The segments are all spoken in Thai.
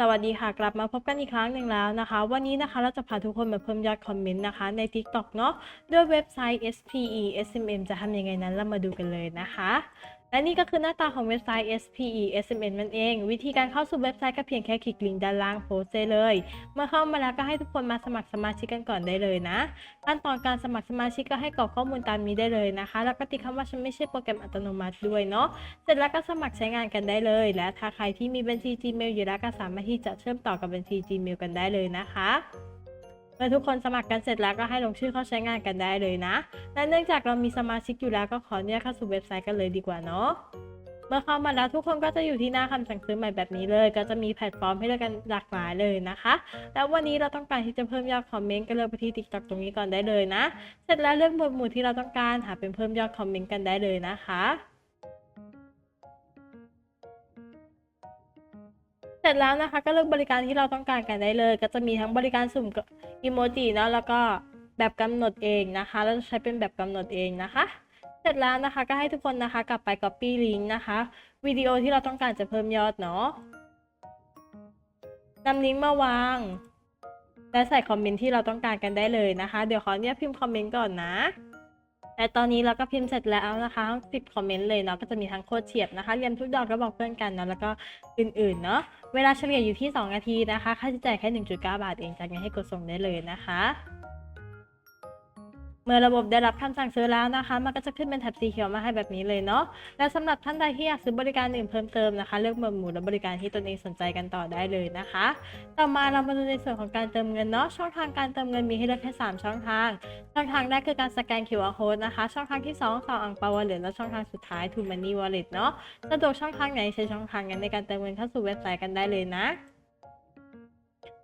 สวัสดีค่ะกลับมาพบกันอีกครั้งหนึ่งแล้วนะคะ วันนี้นะคะเราจะพาทุกคนมาเพิ่มยอดคอมเมนต์นะคะใน TikTok เนาะด้วยเว็บไซต์ SPE SMM จะทำยังไงนั้นเรามาดูกันเลยนะคะ และนี่ก็คือหน้าตาของเว็บไซต์ SPE SMM นั่นเอง วิธีการเข้าสู่เว็บไซต์ก็เพียงแค่คลิกลิงก์ด้านล่างโพสต์ได้เลย เมื่อเข้ามาแล้วก็ให้ทุกคนมาสมัครสมาชิกกันก่อนได้เลยนะ ขั้นตอนการสมัครสมาชิกก็ให้กรอกข้อมูลตามนี้ได้เลยนะคะ แล้วก็ติดคำว่าฉันไม่ใช่โปรแกรมอัตโนมัติด้วยเนาะ เสร็จแล้วก็สมัครใช้งานกันได้เลย และถ้าใครที่มีบัญชี Gmail อยู่แล้วก็สามารถที่จะเชื่อมต่อกับบัญชี Gmail กันได้เลยนะคะ เมื่อทุกคนสมัครกันเสร็จแล้วก็ให้ลงชื่อเข้าใช้งานกันได้เลยนะ และเนื่องจากเรามีสมาชิกอยู่แล้วก็ขออนุญาตเข้าสู่เว็บไซต์กันเลยดีกว่าเนาะ เมื่อเข้ามาแล้วทุกคนก็จะอยู่ที่หน้าคำสั่งซื้อใหม่แบบนี้เลย ก็จะมีแพลตฟอร์มให้เลือกกันหลากหลายเลยนะคะ แล้ววันนี้เราต้องการที่จะเพิ่มยอดคอมเมนต์ก็เลือกไปที่ TikTok ตรงนี้ก่อนได้เลยนะ เสร็จแล้วเลือกหมวดหมู่ที่เราต้องการหาเป็นเพิ่มยอดคอมเมนต์กันได้เลยนะคะ สร็จแล้วนะคะก็เลือกบริการที่เราต้องการกันได้เลย ก็จะมีทั้งบริการสุ่มอีโมจิเนาะแล้วก็แบบกำหนดเองนะคะแล้วใช้เป็นแบบกำหนดเองนะคะ เสร็จแล้วนะคะก็ให้ทุกคนนะคะกลับไป Copy Link นะคะวิดีโอที่เราต้องการจะเพิ่มยอดเนาะนำลิงก์มาวาง และใส่คอมเมนต์ที่เราต้องการกันได้เลยนะคะ เดี๋ยวขอเนี่ยพิมพ์คอมเมนต์ก่อนนะ แต่ตอนนี้เราก็พิมพ์เสร็จแล้วนะคะสิบคอมเมนต์เลยเนาะก็จะมีทั้งโคตรเฉียบนะคะเรียนทุกดอกก็บอกเพื่อนกันเนาะแล้วก็อื่นๆเนาะเวลาเฉลี่ยอยู่ที่ 2 นาทีนะคะ ค่าใช้จ่ายแค่ 1.9 บาทเองจากนี้ให้กดส่งได้เลยนะคะ เมื่อระบบได้รับคำสั่งซื้อแล้วนะคะ มันก็จะขึ้นเป็นแถบสีเขียวมาให้แบบนี้เลยเนาะ และสำหรับท่านใดที่อยากซื้อบริการอื่นเพิ่มเติมนะคะ เลือกหมวดหมู่และบริการที่ตนเองสนใจกันต่อได้เลยนะคะ ต่อมาเรามาดูในส่วนของการเติมเงินเนาะ ช่องทางการเติมเงินมีให้เลือกแค่3ช่องทาง ช่องทางแรกคือการสแกน QR code นะคะ ช่องทางที่2 2อังเปาวอลเล็ตและช่องทางสุดท้าย To Money Wallet เนาะ สะดวกช่องทางไหนใช้ช่องทางนั้นในการเติมเงินเข้าสู่เว็บไซต์กันได้เลยนะ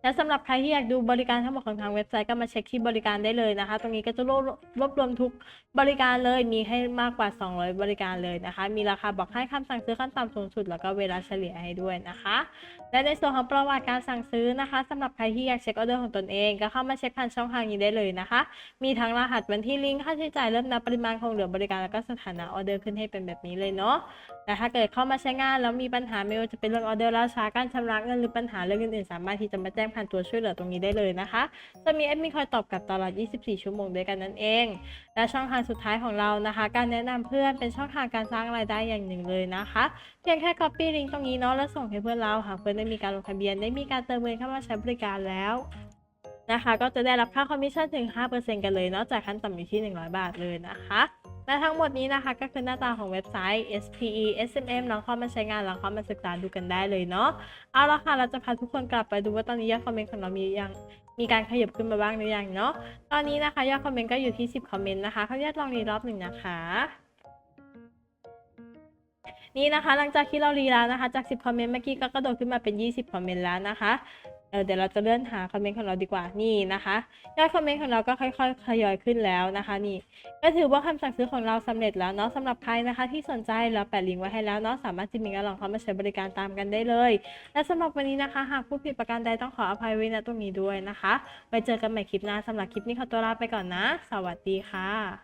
และสำหรับใครที่อยากดูบริการทั้งหมดของทางเว็บไซต์ก็มาเช็คที่บริการได้เลยนะคะ ตรงนี้ก็จะรวบรวบรวมทุกบริการเลย มีให้มากกว่า 200 บริการเลยนะคะ มีราคาบอกให้คำสั่งซื้อขั้นต่ำสูงสุด แล้วก็เวลาเฉลี่ยให้ด้วยนะคะ และในส่วนของประวัติการสั่งซื้อนะคะสำหรับใครที่อยากเช็คออเดอร์ของตนเอง ก็เข้ามาเช็คผ่านช่องทางนี้ได้เลยนะคะ มีทั้งรหัสวันที่ลิงก์ค่าใช้จ่ายเริ่มนับปริมาณคงเหลือบริการแล้วก็สถานะออเดอร์ขึ้นให้เป็นแบบนี้เลยเนาะแต่ถ้าเกิดเข้ามาใช้งานแล้วมีปัญหาไม่ว่าจะเป็นเรื่องออเดอร์ล่าช้าการชำระเงินหรือปัญหาเรื่องอื่นๆสามารถที่จะมาแจ้งผ่านตัวช่วยเหลือตรงนี้ได้เลยนะคะ จะมีแอดมินคอยตอบกลับตลอด 24 ชั่วโมงด้วยกันนั่นเองและช่องทางสุดท้ายของเรานะคะ การแนะนำเพื่อนเป็นช่องทางการสร้างรายได้อย่างหนึ่งเลยนะคะ เพียงแค่ copy ลิงก์ตรงนี้เนาะแล้วส่งให้เพื่อนเราหากเพื่อนได้มีการลงทะเบียนได้มีการเติมเงินเข้ามาใช้บริการแล้วนะคะก็จะได้รับค่าคอมมิชชั่นถึง 5%กันเลยเนาะจากขั้นต่ำอยู่ที่ 100 บาทเลยนะคะ และทั้งหมดนี้นะคะก็คือหน้าตาของเว็บไซต์ SPE SMM ลองเข้ามาใช้งานลองเข้ามาศึกษาดูกันได้เลยเนาะ เอาละค่ะ เราจะพาทุกคนกลับไปดูว่าตอนนี้ยอดคอมเมนต์ของเรามียังมีการขยับขึ้นมาบ้างหรือยังเนาะ ตอนนี้นะคะยอดคอมเมนต์ก็อยู่ที่ 10 คอมเมนต์นะคะเขาแยกลองรีรอบหนึ่งนะคะ นี่นะคะหลังจากที่เรารีแล้วนะคะ จาก 10 คอมเมนต์เมื่อกี้ก็กระโดดขึ้นมาเป็น 20 คอมเมนต์แล้วนะคะ เออเดี๋ยวเราจะเลื่อนหาคอมเมนต์ของเราดีกว่านี่นะคะยอดคอมเมนต์ของเราก็ค่อยๆทยอยขึ้นแล้วนะคะนี่ก็ถือว่าคำสั่งซื้อของเราสำเร็จแล้วเนาะสำหรับใครนะคะ ที่สนใจเราแปะลิงก์ไว้ให้แล้วเนาะสามารถจิมมิ่งลองเข้ามาใช้บริการตามกันได้เลย และสำหรับวันนี้นะคะ หากผู้ผิดประการใดต้องขออภัยไว้ณตรงนี้ด้วยนะคะไว้เจอกันใหม่คลิปหน้าสำหรับคลิปนี้ขอตัวลาไปก่อนนะ สวัสดีค่ะ